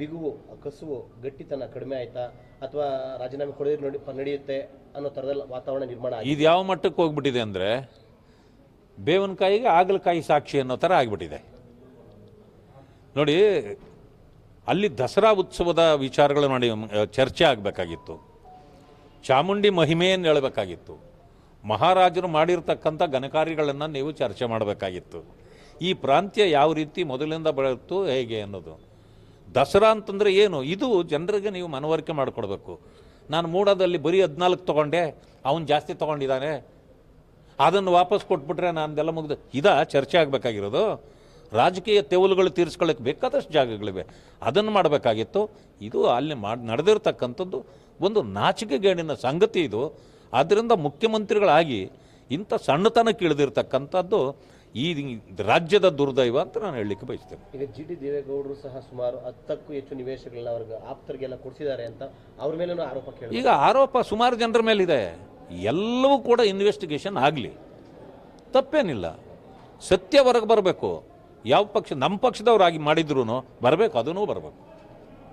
ಬಿಗುವು, ಕಸುವು, ಗಟ್ಟಿತನ ಕಡಿಮೆ ಆಯ್ತಾ? ಅಥವಾ ರಾಜೀನಾಮೆ ಕೊಡೋದು ನಡಿ ನಡೆಯುತ್ತೆ ಅನ್ನೋ ಥರದಲ್ಲಿ ವಾತಾವರಣ ನಿರ್ಮಾಣ ಇದು ಯಾವ ಮಟ್ಟಕ್ಕೆ ಹೋಗ್ಬಿಟ್ಟಿದೆ ಅಂದರೆ ಬೇವನಕಾಯಿಗೆ ಆಗಲಕಾಯಿ ಸಾಕ್ಷಿ ಅನ್ನೋ ಥರ ಆಗಿಬಿಟ್ಟಿದೆ. ನೋಡಿ, ಅಲ್ಲಿ ದಸರಾ ಉತ್ಸವದ ವಿಚಾರಗಳು ನೋಡಿ ಚರ್ಚೆ ಆಗಬೇಕಾಗಿತ್ತು. ಚಾಮುಂಡಿ ಮಹಿಮೆಯನ್ನು ಹೇಳಬೇಕಾಗಿತ್ತು. ಮಹಾರಾಜರು ಮಾಡಿರ್ತಕ್ಕಂಥ ಘನಕಾರ್ಯಗಳನ್ನು ನೀವು ಚರ್ಚೆ ಮಾಡಬೇಕಾಗಿತ್ತು. ಈ ಪ್ರಾಂತ್ಯ ಯಾವ ರೀತಿ ಮೊದಲಿಂದ ಬೆಳೆಯಿತು ಹೇಗೆ ಅನ್ನೋದು. ದಸರಾ ಅಂತಂದರೆ ಏನು? ಇದು ಜನರಿಗೆ ನೀವು ಮನವರಿಕೆ ಮಾಡಿಕೊಡ್ಬೇಕು. ನಾನು ಮೂಡದಲ್ಲಿ ಬರೀ ಹದಿನಾಲ್ಕು ತೊಗೊಂಡೆ, ಅವನು ಜಾಸ್ತಿ ತೊಗೊಂಡಿದ್ದಾನೆ ಅದನ್ನು ವಾಪಸ್ ಕೊಟ್ಬಿಟ್ರೆ ನಾನದೆಲ್ಲ ಮುಗಿದು ಇದಾ ಚರ್ಚೆ ಆಗಬೇಕಾಗಿರೋದು. ರಾಜಕೀಯ ತೆವಲುಗಳು ತೀರಿಸ್ಕೊಳ್ಳೋಕೆ ಬೇಕಾದಷ್ಟು ಜಾಗಗಳಿವೆ. ಅದನ್ನು ಮಾಡಬೇಕಾಗಿತ್ತು. ಇದು ಅಲ್ಲಿ ಮಾಡಿ ನಡೆದಿರ್ತಕ್ಕಂಥದ್ದು ಒಂದು ನಾಚಿಕೆಗೇಡಿನ ಸಂಗತಿ ಇದು. ಆದ್ದರಿಂದ ಮುಖ್ಯಮಂತ್ರಿಗಳಾಗಿ ಇಂಥ ಸಣ್ಣತನಕ್ಕೆ ಇಳಿದಿರ್ತಕ್ಕಂಥದ್ದು ಈ ರಾಜ್ಯದ ದುರ್ದೈವ ಅಂತ ನಾನು ಹೇಳಲಿಕ್ಕೆ ಬಯಸ್ತೇನೆ. ಈಗ ಜಿ ಡಿ ದೇವೇಗೌಡರು ಸಹ ಸುಮಾರು ಹತ್ತಕ್ಕೂ ಹೆಚ್ಚು ನಿವೇಶಗಳನ್ನ ಅವ್ರಿಗೆ ಆಪ್ತರಿಗೆಲ್ಲ ಕೊಡಿಸಿದ್ದಾರೆ ಅಂತ ಅವ್ರ ಮೇಲೆ ಆರೋಪ ಕೇಳಿ ಈಗ ಆರೋಪ ಸುಮಾರು ಜನರ ಮೇಲಿದೆ. ಎಲ್ಲವೂ ಕೂಡ ಇನ್ವೆಸ್ಟಿಗೇಷನ್ ಆಗಲಿ. ತಪ್ಪೇನಿಲ್ಲ. ಸತ್ಯ ಹೊರಗೆ ಬರಬೇಕು. ಯಾವ ಪಕ್ಷ ನಮ್ಮ ಪಕ್ಷದವರಾಗಿ ಮಾಡಿದ್ರು ಬರಬೇಕು ಅದನ್ನೂ ಬರಬೇಕು.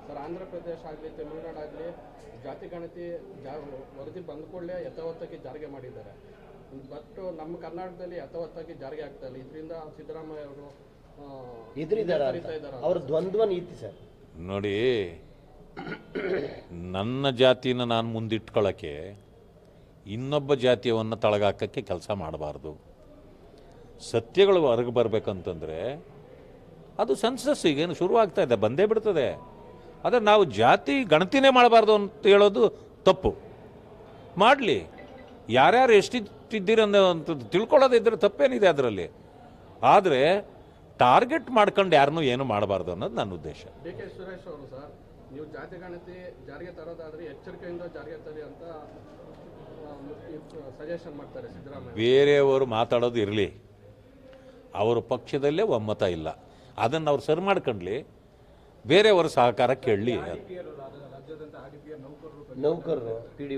ಸರ್ ಆಂಧ್ರ ಪ್ರದೇಶ ಆಗಲಿ ತಮಿಳುನಾಡು ಆಗಲಿ ಜಾತಿ ಗಣತಿ ವರದಿ ಬಂದ ಕೂಡಲೇ ಯಥಾವತ್ತಾಗಿ ಜಾರಿಗೆ ಮಾಡಿದ್ದಾರೆ. ಬಟ್ ನಮ್ಮ ಕರ್ನಾಟಕದಲ್ಲಿ ಯಥಾವತ್ತಾಗಿ ಜಾರಿಗೆ ಆಗ್ತಾ ಇಲ್ಲ. ಇದರಿಂದ ಸಿದ್ದರಾಮಯ್ಯ ಅವರು? ಅವ್ರ ದ್ವಂದ್ವ ನೀತಿ ಸರ್. ನೋಡಿ ನನ್ನ ಜಾತಿನ ನಾನು ಮುಂದಿಟ್ಕೊಳ್ಳೋಕ್ಕೆ ಇನ್ನೊಬ್ಬ ಜಾತಿಯವನ್ನು ತಳಗಾಕಕ್ಕೆ ಕೆಲಸ ಮಾಡಬಾರ್ದು. ಸತ್ಯಗಳು ಹೊರಗೆ ಬರಬೇಕಂತಂದರೆ ಅದು ಸೆನ್ಸಸ್ ಈಗೇನು ಶುರುವಾಗ್ತಾ ಇದೆ ಬಂದೇ ಬಿಡ್ತದೆ. ಆದರೆ ನಾವು ಜಾತಿ ಗಣತಿನೇ ಮಾಡಬಾರ್ದು ಅಂತ ಹೇಳೋದು ತಪ್ಪು. ಮಾಡಲಿ. ಯಾರ್ಯಾರು ಎಷ್ಟಿಟ್ಟಿದ್ದೀರ ಅನ್ನೋ ತಿಳ್ಕೊಳ್ಳೋದಿದ್ರೆ ತಪ್ಪೇನಿದೆ ಅದರಲ್ಲಿ. ಆದರೆ ಟಾರ್ಗೆಟ್ ಮಾಡ್ಕೊಂಡು ಯಾರನ್ನೂ ಏನು ಮಾಡಬಾರ್ದು ಅನ್ನೋದು ನನ್ನ ಉದ್ದೇಶ. ಡಿ ಕೆ ಸುರೇಶ್ ಅವರು ಸರ್ ನೀವು ಜಾತಿ ಗಣತಿ ಜಾರಿಗೆ ತರೋದಾದ್ರೆ ಎಚ್ಚರಿಕೆಯಿಂದ ಜಾರಿಗೆ ತರಿ ಅಂತ ಸಜೆಷನ್ ಮಾಡ್ತಾರೆ ಸಿದ್ದರಾಮಯ್ಯ ಬೇರೆಯವರು ಮಾತಾಡೋದು ಇರಲಿ. ಅವರ ಪಕ್ಷದಲ್ಲೇ ಒಮ್ಮತ ಇಲ್ಲ. ಅದನ್ನು ಅವ್ರು ಸರಿ ಮಾಡ್ಕೊಂಡ್ಲಿ. ಬೇರೆಯವರ ಸಹಕಾರ ಕೇಳಲಿ ನೌಕರರು ಪಿ ಡಿ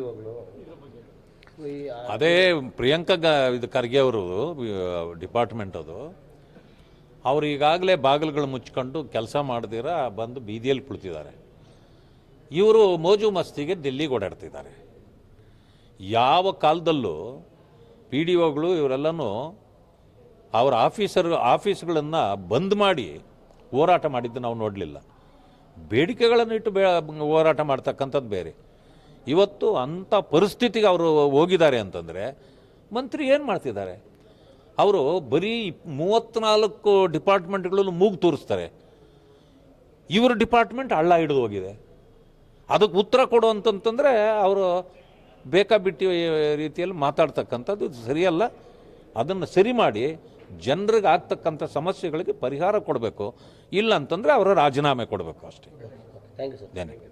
ಅದೇ ಪ್ರಿಯಾಂಕಾ ಇದು ಖರ್ಗೆ ಅವರು ಡಿಪಾರ್ಟ್ಮೆಂಟ್ ಅದು. ಅವರು ಈಗಾಗಲೇ ಬಾಗಿಲುಗಳು ಮುಚ್ಕೊಂಡು ಕೆಲಸ ಮಾಡ್ದಿರ ಬಂದು ಬೀದಿಯಲ್ಲಿ ಕುಳಿತಿದ್ದಾರೆ. ಇವರು ಮೋಜು ಮಸ್ತಿಗೆ ದಿಲ್ಲಿಗೆ ಓಡಾಡ್ತಿದ್ದಾರೆ. ಯಾವ ಕಾಲದಲ್ಲೂ ಪಿ ಡಿ ಒಗಳು ಇವರೆಲ್ಲನೂ ಅವರ ಆಫೀಸರ್, ಆಫೀಸ್ಗಳನ್ನು ಬಂದ್ ಮಾಡಿ ಹೋರಾಟ ಮಾಡಿದ್ದು ನಾವು ನೋಡಲಿಲ್ಲ. ಬೇಡಿಕೆಗಳನ್ನು ಇಟ್ಟು ಬೇ, ಹೋರಾಟ ಮಾಡ್ತಕ್ಕಂಥದ್ದು ಬೇರೆ. ಇವತ್ತು ಅಂಥ ಪರಿಸ್ಥಿತಿಗೆ ಅವರು ಹೋಗಿದ್ದಾರೆ ಅಂತಂದರೆ ಮಂತ್ರಿ ಏನು ಮಾಡ್ತಿದ್ದಾರೆ? ಅವರು ಬರೀ ಮೂವತ್ತ್ನಾಲ್ಕು ಡಿಪಾರ್ಟ್ಮೆಂಟ್ಗಳಲ್ಲೂ ಮೂಗು ತೋರಿಸ್ತಾರೆ. ಇವ್ರ ಡಿಪಾರ್ಟ್ಮೆಂಟ್ ಹಳ್ಳ ಹಿಡಿದು ಹೋಗಿದೆ. ಅದಕ್ಕೆ ಉತ್ತರ ಕೊಡು ಅಂತಂತಂದರೆ ಅವರು ಬೇಕಾಬಿಟ್ಟಿ ರೀತಿಯಲ್ಲಿ ಮಾತಾಡ್ತಕ್ಕಂಥದ್ದು ಸರಿಯಲ್ಲ. ಅದನ್ನು ಸರಿ ಮಾಡಿ ಜನರಿಗೆ ಆಗ್ತಕ್ಕಂಥ ಸಮಸ್ಯೆಗಳಿಗೆ ಪರಿಹಾರ ಕೊಡಬೇಕು. ಇಲ್ಲ ಅಂತಂದರೆ ಅವರು ರಾಜೀನಾಮೆ ಕೊಡಬೇಕು ಅಷ್ಟೇ. ಥ್ಯಾಂಕ್ ಯು ಸರ್ ಧನ್ಯವಾದ.